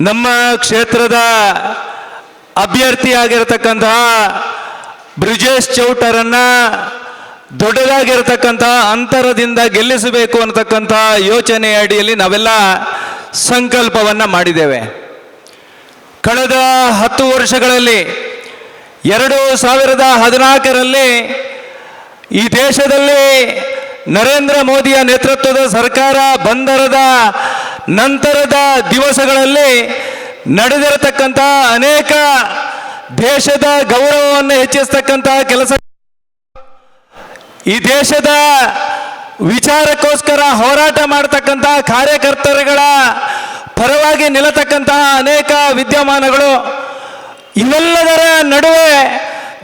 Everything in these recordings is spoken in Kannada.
ನಮ್ಮ ಕ್ಷೇತ್ರದ ಅಭ್ಯರ್ಥಿಯಾಗಿರತಕ್ಕಂತಹ ಬ್ರಿಜೇಶ್ ಚೌಟರನ್ನ ದೊಡ್ಡದಾಗಿರತಕ್ಕಂತಹ ಅಂತರದಿಂದ ಗೆಲ್ಲಿಸಬೇಕು ಅನ್ನತಕ್ಕಂತಹ ಯೋಚನೆಯ ಅಡಿಯಲ್ಲಿ ನಾವೆಲ್ಲ ಸಂಕಲ್ಪವನ್ನು ಮಾಡಿದ್ದೇವೆ. ಕಳೆದ ಹತ್ತು ವರ್ಷಗಳಲ್ಲಿ ಎರಡು ಸಾವಿರದ ಹದಿನಾಲ್ಕರಲ್ಲಿ ಈ ದೇಶದಲ್ಲಿ ನರೇಂದ್ರ ಮೋದಿಯ ನೇತೃತ್ವದ ಸರ್ಕಾರ ಬಂದರದ ನಂತರದ ದಿವಸಗಳಲ್ಲಿ ನಡೆದಿರತಕ್ಕಂಥ ಅನೇಕ ದೇಶದ ಗೌರವವನ್ನು ಹೆಚ್ಚಿಸ್ತಕ್ಕಂಥ ಕೆಲಸ ಈ ದೇಶದ ವಿಚಾರಕ್ಕೋಸ್ಕರ ಹೋರಾಟ ಮಾಡತಕ್ಕಂತಹ ಕಾರ್ಯಕರ್ತರುಗಳ ಪರವಾಗಿ ನಿಲ್ಲತಕ್ಕಂತಹ ಅನೇಕ ವಿದ್ಯಮಾನಗಳು ಇವೆಲ್ಲದರ ನಡುವೆ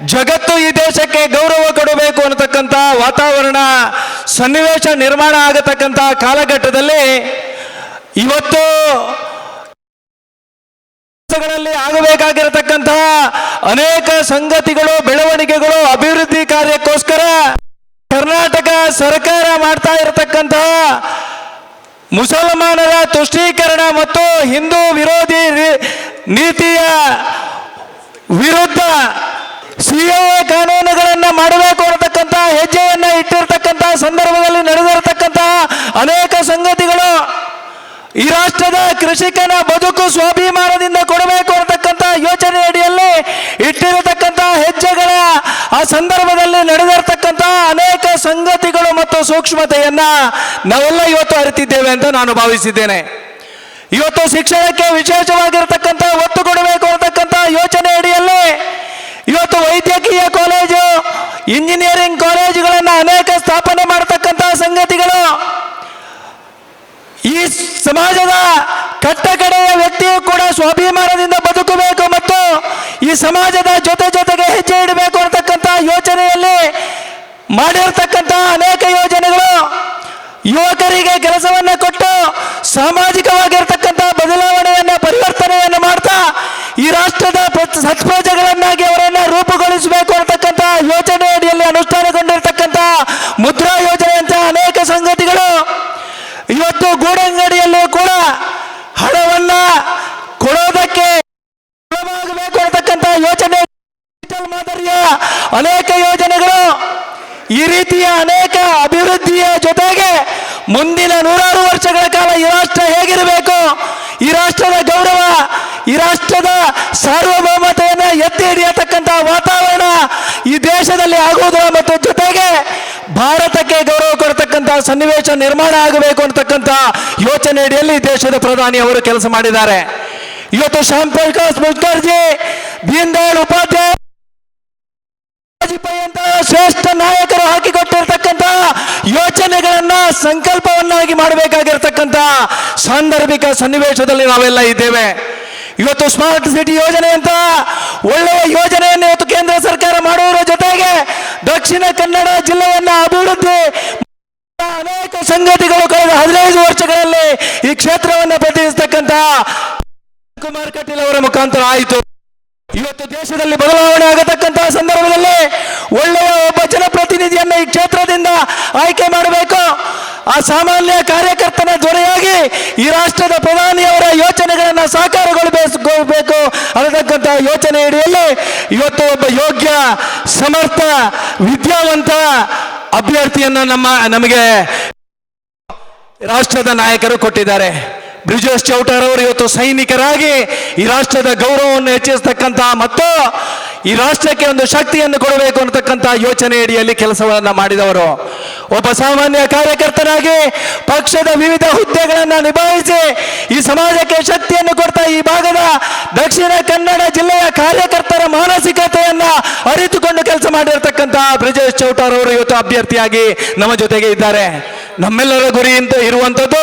ಜಗತ್ತು ಈ ದೇಶಕ್ಕೆ ಗೌರವ ಕೊಡಬೇಕು ಅನ್ನತಕ್ಕಂಥ ವಾತಾವರಣ ಸನ್ನಿವೇಶ ನಿರ್ಮಾಣ ಆಗತಕ್ಕಂಥ ಕಾಲಘಟ್ಟದಲ್ಲಿ ಇವತ್ತು ಆಗಬೇಕಾಗಿರತಕ್ಕಂತಹ ಅನೇಕ ಸಂಗತಿಗಳು, ಬೆಳವಣಿಗೆಗಳು, ಅಭಿವೃದ್ಧಿ ಕಾರ್ಯಕ್ಕೋಸ್ಕರ ಕರ್ನಾಟಕ ಸರ್ಕಾರ ಮಾಡ್ತಾ ಇರತಕ್ಕಂತಹ ಮುಸಲ್ಮಾನರ ತುಷ್ಟೀಕರಣ ಮತ್ತು ಹಿಂದೂ ವಿರೋಧಿ ನೀತಿಯ ವಿರುದ್ಧ ಸಿಎ ಕಾನೂನುಗಳನ್ನು ಮಾಡಬೇಕು ಅನ್ನತಕ್ಕಂಥ ಹೆಜ್ಜೆಯನ್ನ ಇಟ್ಟಿರ್ತಕ್ಕಂಥ ಸಂದರ್ಭದಲ್ಲಿ ನಡೆದಿರತಕ್ಕಂಥ ಅನೇಕ ಸಂಗತಿಗಳು ಈ ರಾಷ್ಟ್ರದ ಕೃಷಿಕನ ಬದುಕು ಸ್ವಾಭಿಮಾನದಿಂದ ಕೊಡಬೇಕು ಅನ್ನತಕ್ಕಂಥ ಯೋಚನೆ ಅಡಿಯಲ್ಲಿ ಇಟ್ಟಿರತಕ್ಕಂಥ ಹೆಜ್ಜೆಗಳ ಆ ಸಂದರ್ಭದಲ್ಲಿ ನಡೆದಿರತಕ್ಕಂತ ಅನೇಕ ಸಂಗತಿಗಳು ಮತ್ತು ಸೂಕ್ಷ್ಮತೆಯನ್ನ ನಾವೆಲ್ಲ ಇವತ್ತು ಅರಿತಿದ್ದೇವೆ ಅಂತ ನಾನು ಭಾವಿಸಿದ್ದೇನೆ. ಇವತ್ತು ಶಿಕ್ಷಣಕ್ಕೆ ವಿಶೇಷವಾಗಿರತಕ್ಕಂತ ಒತ್ತು ಕೊಡಬೇಕು ಅನ್ನತಕ್ಕಂಥ ಯೋಚನೆ ಅಡಿಯಲ್ಲಿ ಇವತ್ತು ವೈದ್ಯಕೀಯ ಕಾಲೇಜು, ಇಂಜಿನಿಯರಿಂಗ್ ಕಾಲೇಜುಗಳನ್ನು ಅನೇಕ ಸ್ಥಾಪನೆ ಮಾಡತಕ್ಕಂಥ ಸಂಗತಿಗಳು ಈ ಸಮಾಜದ ಕಟ್ಟಕಡೆಯ ವ್ಯಕ್ತಿಯು ಕೂಡ ಸ್ವಾಭಿಮಾನದಿಂದ ಬದುಕಬೇಕು ಮತ್ತು ಈ ಸಮಾಜದ ಜೊತೆ ಜೊತೆಗೆ ಹೆಜ್ಜೆ ಇಡಬೇಕು ಅಂತಕ್ಕಂಥ ಯೋಚನೆಯಲ್ಲಿ ಮಾಡಿರ್ತಕ್ಕಂಥ ಅನೇಕ ಯೋಜನೆಗಳು ಯುವಕರಿಗೆ ಕೆಲಸವನ್ನು ಕೊಟ್ಟು ಸಾಮಾಜಿಕವಾಗಿರ್ತಕ್ಕಂಥ ಬದಲಾವಣೆಯನ್ನು, ಪರಿವರ್ತನೆಯನ್ನು ಮಾಡ್ತಾ ಈ ರಾಷ್ಟ್ರದ ಪ್ರ- ಸತ್ಪ್ರಜೆಗಳನ್ನಾಗಿ ಅವರನ್ನು ರೂಪುಗೊಳಿಸಬೇಕು ಅಂತಕ್ಕಂಥ ಯೋಜನೆ ಅಡಿಯಲ್ಲಿ ಅನುಷ್ಠಾನಗೊಂಡಿರ್ತಕ್ಕಂಥ ಮುದ್ರಾ ಯೋಜನೆಯಂಥ ಅನೇಕ ಸಂಗತಿಗಳು ಇವತ್ತು ಗೂಡಂಗಡಿಯಲ್ಲೂ ಕೂಡ ಹಣವನ್ನ ಕೊಡೋದಕ್ಕೆ ಸುಲಭವಾಗಬೇಕು ಅನ್ನತಕ್ಕಂಥ ಯೋಚನೆ ಡಿಜಿಟಲ್ ಮಾದರಿಯ ಅನೇಕ ಯೋಜನೆಗಳು ಈ ರೀತಿಯ ಅನೇಕ ಅಭಿವೃದ್ಧಿಯ ಜೊತೆಗೆ ಮುಂದಿನ ನೂರಾರು ವರ್ಷಗಳ ಕಾಲ ಈ ರಾಷ್ಟ್ರ ಹೇಗಿರಬೇಕು? ಈ ರಾಷ್ಟ್ರದ ಗೌರವ, ಈ ರಾಷ್ಟ್ರದ ಸಾರ್ವಭೌಮತೆಯನ್ನು ಎತ್ತಿ ಹಿಡಿಯತಕ್ಕಂಥ ವಾತಾವರಣ ಈ ದೇಶದಲ್ಲಿ ಆಗುವುದು ಮತ್ತು ಜೊತೆಗೆ ಭಾರತಕ್ಕೆ ಗೌರವ ಕೊಡತಕ್ಕಂಥ ಸನ್ನಿವೇಶ ನಿರ್ಮಾಣ ಆಗಬೇಕು ಅಂತಕ್ಕಂಥ ಯೋಚನೆ ಅಡಿಯಲ್ಲಿ ದೇಶದ ಪ್ರಧಾನಿ ಅವರು ಕೆಲಸ ಮಾಡಿದ್ದಾರೆ. ಇವತ್ತು ಶ್ಯಾಮ್ ಪ್ರಕಾಶ್ ಮುಖರ್ಜಿ ದೀನ್ ದಯಾಳ್ ಉಪಾಧ್ಯಾಯ ವಾಜಪೇಯಿ ಅಂತ ಶ್ರೇಷ್ಠ ನಾಯಕರು ಹಾಕಿಕೊಟ್ಟಿರ್ತಕ್ಕಂಥ ಯೋಚನೆಗಳನ್ನ ಸಂಕಲ್ಪವನ್ನಾಗಿ ಮಾಡಬೇಕಾಗಿರ್ತಕ್ಕಂಥ ಸಾಂದರ್ಭಿಕ ಸನ್ನಿವೇಶದಲ್ಲಿ ನಾವೆಲ್ಲ ಇದ್ದೇವೆ. ಇವತ್ತು ಸ್ಮಾರ್ಟ್ ಸಿಟಿ ಯೋಜನೆ ಅಂತ ಒಳ್ಳೆಯ ಯೋಜನೆಯನ್ನು ಇವತ್ತು ಕೇಂದ್ರ ಸರ್ಕಾರ ಮಾಡುವುದರ ಜೊತೆಗೆ ದಕ್ಷಿಣ ಕನ್ನಡ ಜಿಲ್ಲೆಯನ್ನ ಅಭಿವೃದ್ಧಿ ಅನೇಕ ಸಂಗತಿಗಳು ಕಳೆದ ಹದಿನೈದು ವರ್ಷಗಳಲ್ಲಿ ಈ ಕ್ಷೇತ್ರವನ್ನು ಪ್ರತಿನಿಧಿಸತಕ್ಕಂತಹ ಕುಮಾರ್ ಕಟೀಲ್ ಅವರ ಮುಖಾಂತರ ಆಯಿತು. ಇವತ್ತು ದೇಶದಲ್ಲಿ ಬದಲಾವಣೆ ಆಗತಕ್ಕಂತಹ ಸಂದರ್ಭದಲ್ಲಿ ಒಳ್ಳೆಯ ಒಬ್ಬ ಜನಪ್ರತಿನಿಧಿಯನ್ನು ಈ ಕ್ಷೇತ್ರದಿಂದ ಆಯ್ಕೆ ಮಾಡಬೇಕು. ಆ ಸಾಮಾನ್ಯ ಕಾರ್ಯಕರ್ತನ ದೊರೆಯಾಗಿ ಈ ರಾಷ್ಟ್ರದ ಪ್ರಧಾನಿಯವರ ಯೋಚನೆಗಳನ್ನು ಸಾಕಾರಗೊಳಿಸಬೇಕು ಅನ್ನತಕ್ಕಂಥ ಯೋಚನೆ ಅಡಿಯಲ್ಲಿ ಇವತ್ತು ಒಬ್ಬ ಯೋಗ್ಯ, ಸಮರ್ಥ, ವಿದ್ಯಾವಂತ ಅಭ್ಯರ್ಥಿಯನ್ನು ನಮ್ಮ ನಮಗೆ ರಾಷ್ಟ್ರದ ನಾಯಕರು ಕೊಟ್ಟಿದ್ದಾರೆ. ಬ್ರಿಜೇಶ್ ಚೌಟರ್ ಅವರು ಇವತ್ತು ಸೈನಿಕರಾಗಿ ಈ ರಾಷ್ಟ್ರದ ಗೌರವವನ್ನು ಹೆಚ್ಚಿಸತಕ್ಕಂತಹ ಮತ್ತು ಈ ರಾಷ್ಟ್ರಕ್ಕೆ ಒಂದು ಶಕ್ತಿಯನ್ನು ಕೊಡಬೇಕು ಅನ್ನತಕ್ಕಂಥ ಯೋಚನೆ ಅಡಿಯಲ್ಲಿ ಕೆಲಸವನ್ನ ಮಾಡಿದವರು. ಒಬ್ಬ ಸಾಮಾನ್ಯ ಕಾರ್ಯಕರ್ತನಾಗಿ ಪಕ್ಷದ ವಿವಿಧ ಹುದ್ದೆಗಳನ್ನು ನಿಭಾಯಿಸಿ ಈ ಸಮಾಜಕ್ಕೆ ಶಕ್ತಿಯನ್ನು ಕೊಡ್ತಾ ಈ ಭಾಗದ ದಕ್ಷಿಣ ಕನ್ನಡ ಜಿಲ್ಲೆಯ ಕಾರ್ಯಕರ್ತರ ಮಾನಸಿಕತೆಯನ್ನ ಅರಿತುಕೊಂಡು ಕೆಲಸ ಮಾಡಿರ್ತಕ್ಕಂಥ ಬ್ರಿಜೇಶ್ ಚೌಟಾರ್ ಅವರು ಇವತ್ತು ಅಭ್ಯರ್ಥಿಯಾಗಿ ನಮ್ಮ ಜೊತೆಗೆ ಇದ್ದಾರೆ. ನಮ್ಮೆಲ್ಲರ ಗುರಿ ಅಂತ ಇರುವಂಥದ್ದು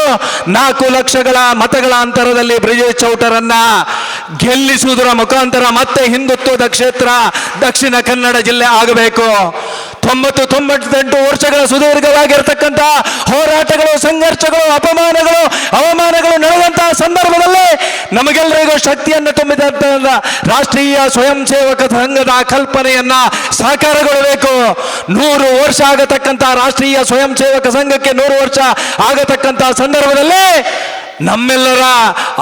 ನಾಲ್ಕು ಲಕ್ಷಗಳ ಮತಗಳ ಅಂತರದಲ್ಲಿ ಬ್ರಿಜೇಶ್ ಚೌಟರನ್ನ ಗೆಲ್ಲಿಸುವುದರ ಮುಖಾಂತರ ಮತ್ತೆ ಹಿಂದುತ್ವದ ಕ್ಷೇತ್ರ ದಕ್ಷಿಣ ಕನ್ನಡ ಜಿಲ್ಲೆ ಆಗಬೇಕು. ತೊಂಬತ್ತು, ತೊಂಬತ್ತೆಂಟು ವರ್ಷಗಳ ಸುದೀರ್ಘವಾಗಿರ್ತಕ್ಕಂಥ ಹೋರಾಟಗಳು, ಸಂಘರ್ಷಗಳು, ಅಪಮಾನಗಳು, ಅವಮಾನಗಳು ನಡೆದಂತಹ ಸಂದರ್ಭದಲ್ಲಿ ನಮಗೆಲ್ಲರಿಗೂ ಶಕ್ತಿಯನ್ನು ತುಂಬಿದ ರಾಷ್ಟ್ರೀಯ ಸ್ವಯಂ ಸೇವಕ ಸಂಘದ ಕಲ್ಪನೆಯನ್ನ ಸಾಕಾರಗೊಳ್ಳಬೇಕು ನೂರು ವರ್ಷ ಆಗತಕ್ಕಂಥ ರಾಷ್ಟ್ರೀಯ ಸ್ವಯಂ ಸೇವಕ ಸಂಘಕ್ಕೆ ನೂರು ವರ್ಷ ಆಗತಕ್ಕಂಥ ಸಂದರ್ಭದಲ್ಲಿ ನಮ್ಮೆಲ್ಲರ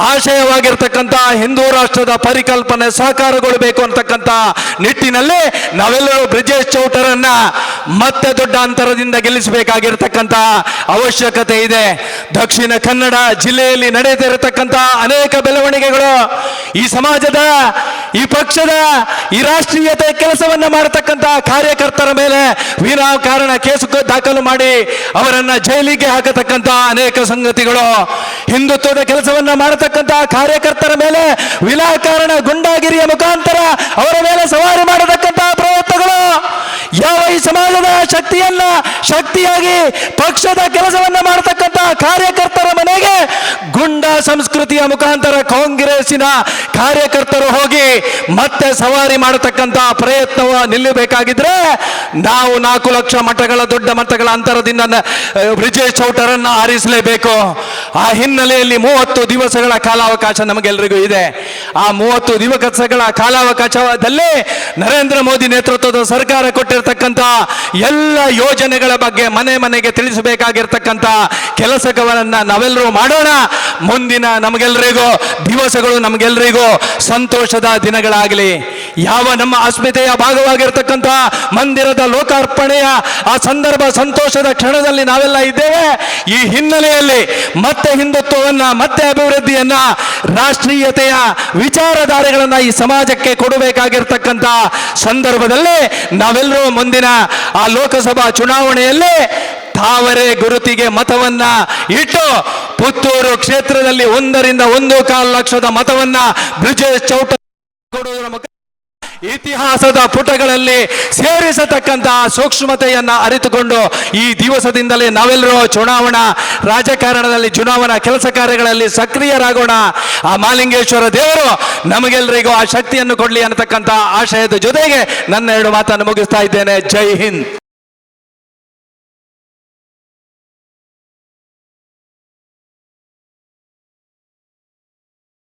ಆಶಯವಾಗಿರ್ತಕ್ಕಂಥ ಹಿಂದೂ ರಾಷ್ಟ್ರದ ಪರಿಕಲ್ಪನೆ ಸಾಕಾರಗೊಳ್ಳಬೇಕು ಅಂತಕ್ಕಂಥ ನಿಟ್ಟಿನಲ್ಲಿ ನಾವೆಲ್ಲರೂ ಬ್ರಿಜೇಶ್ ಚೌಟರನ್ನ ಮತ್ತೆ ದೊಡ್ಡ ಅಂತರದಿಂದ ಗೆಲ್ಲಿಸಬೇಕಾಗಿರ್ತಕ್ಕಂಥ ಅವಶ್ಯಕತೆ ಇದೆ. ದಕ್ಷಿಣ ಕನ್ನಡ ಜಿಲ್ಲೆಯಲ್ಲಿ ನಡೆಯುತ್ತಿರತಕ್ಕಂಥ ಅನೇಕ ಬೆಳವಣಿಗೆಗಳು ಈ ಸಮಾಜದ, ಈ ಪಕ್ಷದ, ಈ ರಾಷ್ಟ್ರೀಯತೆ ಕೆಲಸವನ್ನ ಮಾಡತಕ್ಕಂಥ ಕಾರ್ಯಕರ್ತರ ಮೇಲೆ ವಿನಾಕಾರಣ ಕೇಸು ದಾಖಲು ಮಾಡಿ ಅವರನ್ನ ಜೈಲಿಗೆ ಹಾಕತಕ್ಕಂಥ ಅನೇಕ ಸಂಗತಿಗಳು. ಹಿಂದುತ್ವದ ಕೆಲಸವನ್ನ ಮಾಡತಕ್ಕಂತಹ ಕಾರ್ಯಕರ್ತರ ಮೇಲೆ ವಿಲಾಕಾರಣ ಗುಂಡಾಗಿರಿಯ ಮುಖಾಂತರ ಅವರ ಮೇಲೆ ಸವಾರಿ ಮಾಡತಕ್ಕಂತಹ ಪ್ರಯತ್ನಗಳು. ಯಾವ ಈ ಸಮಾಜದ ಶಕ್ತಿಯನ್ನ ಶಕ್ತಿಯಾಗಿ ಪಕ್ಷದ ಕೆಲಸವನ್ನ ಮಾಡತಕ್ಕಂಥ ಕಾರ್ಯಕರ್ತರ ಮನೆಗೆ ಗುಂಡ ಸಂಸ್ಕೃತಿಯ ಮುಖಾಂತರ ಕಾಂಗ್ರೆಸ್ಸಿನ ಕಾರ್ಯಕರ್ತರು ಹೋಗಿ ಮತ್ತೆ ಸವಾರಿ ಮಾಡತಕ್ಕಂಥ ಪ್ರಯತ್ನವ ನಿಲ್ಲಬೇಕಾಗಿದ್ರೆ ನಾವು ನಾಲ್ಕು ಲಕ್ಷ ಮಠಗಳ ದೊಡ್ಡ ಮಠಗಳ ಅಂತರದಿಂದ ಬ್ರಿಜೇಶ್ ಚೌಟರನ್ನ ಆರಿಸಲೇಬೇಕು. ಆ ಹಿನ್ನೆಲೆಯಲ್ಲಿ ಮೂವತ್ತು ದಿವಸಗಳ ಕಾಲಾವಕಾಶ ನಮಗೆಲ್ಲರಿಗೂ ಇದೆ. ಆ ಮೂವತ್ತು ದಿವಸಗಳ ಕಾಲಾವಕಾಶದಲ್ಲಿ ನರೇಂದ್ರ ಮೋದಿ ನೇತೃತ್ವದ ಸರ್ಕಾರ ಕೊಟ್ಟಿರತಕ್ಕಂತ ಎಲ್ಲ ಯೋಜನೆಗಳ ಬಗ್ಗೆ ಮನೆ ಮನೆಗೆ ತಿಳಿಸಬೇಕಾಗಿರ್ತಕ್ಕಂಥ ಕೆಲಸಗಳನ್ನ ನಾವೆಲ್ಲರೂ ಮಾಡೋಣ. ಮುಂದಿನ ನಮಗೆಲ್ಲರಿಗೂ ದಿವಸಗಳು ನಮಗೆಲ್ಲರಿಗೂ ಸಂತೋಷದ ದಿನಗಳಾಗಲಿ. ಯಾವ ನಮ್ಮ ಅಸ್ಮಿತೆಯ ಭಾಗವಾಗಿರ್ತಕ್ಕಂಥ ಮಂದಿರದ ಲೋಕಾರ್ಪಣೆಯ ಆ ಸಂದರ್ಭ ಸಂತೋಷದ ಕ್ಷಣದಲ್ಲಿ ನಾವೆಲ್ಲ ಇದ್ದೇವೆ. ಈ ಹಿನ್ನೆಲೆಯಲ್ಲಿ ಮತ್ತೆ ಹಿಂದುತ್ವವನ್ನ, ಮತ್ತೆ ಅಭಿವೃದ್ಧಿಯನ್ನ, ರಾಷ್ಟ್ರೀಯತೆಯ ವಿಚಾರಧಾರೆಗಳನ್ನ ಈ ಸಮಾಜಕ್ಕೆ ಕೊಡಬೇಕಾಗಿರ್ತಕ್ಕಂಥ ಸಂದರ್ಭದಲ್ಲಿ ನಾವೆಲ್ಲರೂ ಮುಂದಿನ ಆ ಲೋಕಸಭಾ ಚುನಾವಣೆಯಲ್ಲಿ ತಾವರೆ ಗುರುತಿಗೆ ಮತವನ್ನ ಇಟ್ಟು ಪುತ್ತೂರು ಕ್ಷೇತ್ರದಲ್ಲಿ ಒಂದರಿಂದ ಒಂದು ಕಾಲು ಲಕ್ಷದ ಮತವನ್ನ ಬ್ರಿಜೇಶ್ ಚೌಟ ಕೊಡುವುದರ ಇತಿಹಾಸದ ಪುಟಗಳಲ್ಲಿ ಸೇರಿಸತಕ್ಕಂತಹ ಸೂಕ್ಷ್ಮತೆಯನ್ನು ಅರಿತುಕೊಂಡು ಈ ದಿವಸದಿಂದಲೇ ನಾವೆಲ್ಲರೂ ಚುನಾವಣಾ ರಾಜಕಾರಣದಲ್ಲಿ ಚುನಾವಣಾ ಕೆಲಸ ಕಾರ್ಯಗಳಲ್ಲಿ ಸಕ್ರಿಯರಾಗೋಣ. ಆ ಮಾಲಿಂಗೇಶ್ವರ ದೇವರು ನಮಗೆಲ್ಲರಿಗೂ ಆ ಶಕ್ತಿಯನ್ನು ಕೊಡಲಿ ಅನ್ನತಕ್ಕಂಥ ಆಶಯದ ಜೊತೆಗೆ ನನ್ನ ಎರಡು ಮಾತನ್ನು ಮುಗಿಸ್ತಾ ಇದ್ದೇನೆ. ಜೈ ಹಿಂದ್.